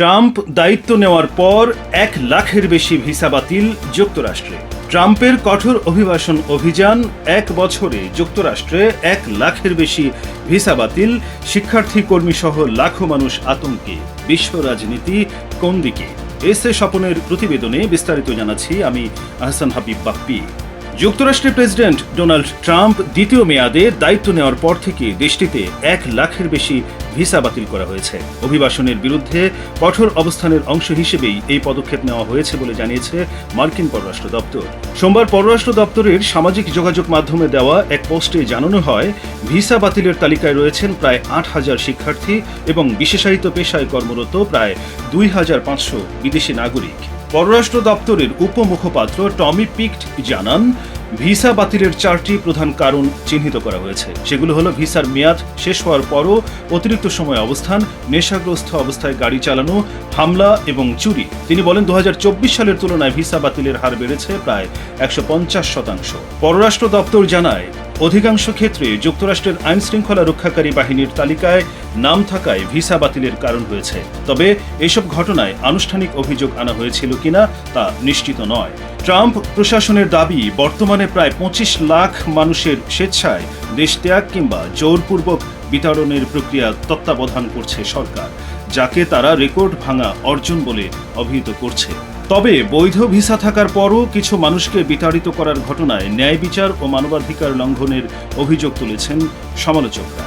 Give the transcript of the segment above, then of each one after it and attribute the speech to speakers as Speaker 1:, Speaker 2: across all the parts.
Speaker 1: Trump দায়িত্ব নেওয়ার পর এক লাখের বেশি ভিসা বাতিল যুক্তরাষ্ট্রে। ট্রাম্পের কঠোর অভিবাসন অভিযান এক বছরে যুক্তরাষ্ট্রে এক লাখের বেশি ভিসা বাতিল। শিক্ষার্থী কর্মী সহ লাখো মানুষ আতঙ্কে। বিশ্ব রাজনীতি কোন দিকে? এস এ স্বপনের প্রতিবেদনে বিস্তারিত জানাচ্ছি আমি আহসান হাবিব বাপ্পি। যুক্তরাষ্ট্রের প্রেসিডেন্ট ডোনাল্ড ট্রাম্প দ্বিতীয় মেয়াদে দায়িত্ব নেওয়ার পর থেকে দেশটিতে এক লাখের বেশি ভিসা বাতিল করা হয়েছে। অভিবাসনের বিরুদ্ধে কঠোর অবস্থানের অংশ হিসেবেই এই পদক্ষেপ নেওয়া হয়েছে বলে জানিয়েছে মার্কিন পররাষ্ট্র দপ্তর। সোমবার পররাষ্ট্র দপ্তরের সামাজিক যোগাযোগ মাধ্যমে দেওয়া এক পোস্টে জানানো হয়, ভিসা বাতিলের তালিকায় রয়েছেন প্রায় আট হাজার শিক্ষার্থী এবং বিশেষায়িত পেশায় কর্মরত প্রায় দুই হাজার পাঁচশো বিদেশি নাগরিক। পররাষ্ট্র দপ্তরের উপমুখপাত্র টমি পিক্ট জানান, ভিসা বাতিলের চারটি প্রধান কারণ চিহ্নিত করা হয়েছে। সেগুলো হলো ভিসার মেয়াদ শেষ হওয়ার পরও অতিরিক্ত সময় অবস্থান, নেশাগ্রস্ত অবস্থায় গাড়ি চালানো, হামলা এবং চুরি। তিনি বলেন দু হাজার চব্বিশ সালের তুলনায় ভিসা বাতিলের হার বেড়েছে প্রায় একশো পঞ্চাশ শতাংশ। পররাষ্ট্র দপ্তর জানায় অধিকাংশ ক্ষেত্রে যুক্তরাষ্ট্রের আইন শৃঙ্খলা রক্ষাকারী বাহিনীর তালিকায় নাম থাকায় ভিসা বাতিলের কারণ হয়েছে। তবে এসব ঘটনায় আনুষ্ঠানিক অভিযোগ আনা হয়েছিল কিনা তা নিশ্চিত নয়। ট্রাম্প প্রশাসনের দাবি, বর্তমানে প্রায় পঁচিশ লাখ মানুষের স্বেচ্ছায় দেশ ত্যাগ কিংবা জোরপূর্বক বিতরণের প্রক্রিয়া তত্ত্বাবধান করছে সরকার, যাকে তারা রেকর্ড ভাঙা অর্জন বলে অভিহিত করছে। তবে বৈধ ভিসা থাকার পরও কিছু মানুষকে বিতাড়িত করার ঘটনায় ন্যায় বিচার ও মানবাধিকার লঙ্ঘনের অভিযোগ তুলেছেন সমালোচকরা।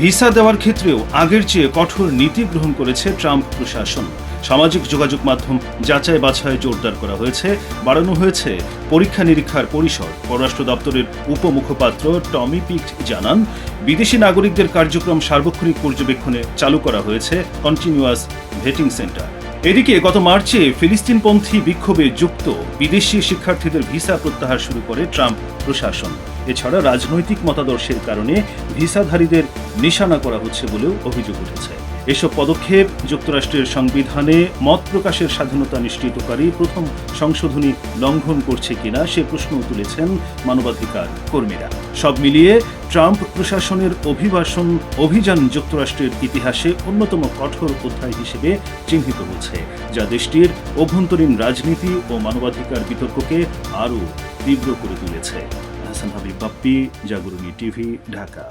Speaker 1: ভিসা দেওয়ার ক্ষেত্রেও আগের চেয়ে কঠোর নীতি গ্রহণ করেছে ট্রাম্প প্রশাসন। সামাজিক যোগাযোগ মাধ্যম যাচাই বাছাই জোরদার করা হয়েছে, বাড়ানো হয়েছে পরীক্ষা নিরীক্ষার পরিসর। পররাষ্ট্র দপ্তরের উপমুখপাত্র টমি পিক্ট জানান, বিদেশি নাগরিকদের কার্যক্রম সার্বক্ষণিক পর্যবেক্ষণে চালু করা হয়েছে কন্টিনিউয়াস ভেটিং সেন্টার। এদিকে গত মার্চে ফিলিস্তিনপন্থী বিক্ষোভে যুক্ত বিদেশি শিক্ষার্থীদের ভিসা প্রত্যাহার শুরু করে ট্রাম্প প্রশাসন। এছাড়া রাজনৈতিক মতাদর্শের কারণে ভিসাধারীদের নিশানা করা হচ্ছে বলেও অভিযোগ উঠেছে। এসব পদক্ষেপ যুক্তরাষ্ট্রের সংবিধানে মত প্রকাশের স্বাধীনতা নিশ্চিতকারী প্রথম সংশোধনী লঙ্ঘন করছে কিনা সে প্রশ্ন তুলেছেন মানবাধিকার কর্মীরা। সব মিলিয়ে ট্রাম্প প্রশাসনের অভিবাসন অভিযান যুক্তরাষ্ট্রের ইতিহাসে অন্যতম কঠোর অধ্যায় হিসেবে চিহ্নিত হচ্ছে, যা দেশটির অভ্যন্তরীণ রাজনীতি ও মানবাধিকার বিতর্ককে আরও তীব্র করে তুলেছে। হাসান হাবিব বাপ্পি জাগরণী টিভি, ঢাকা।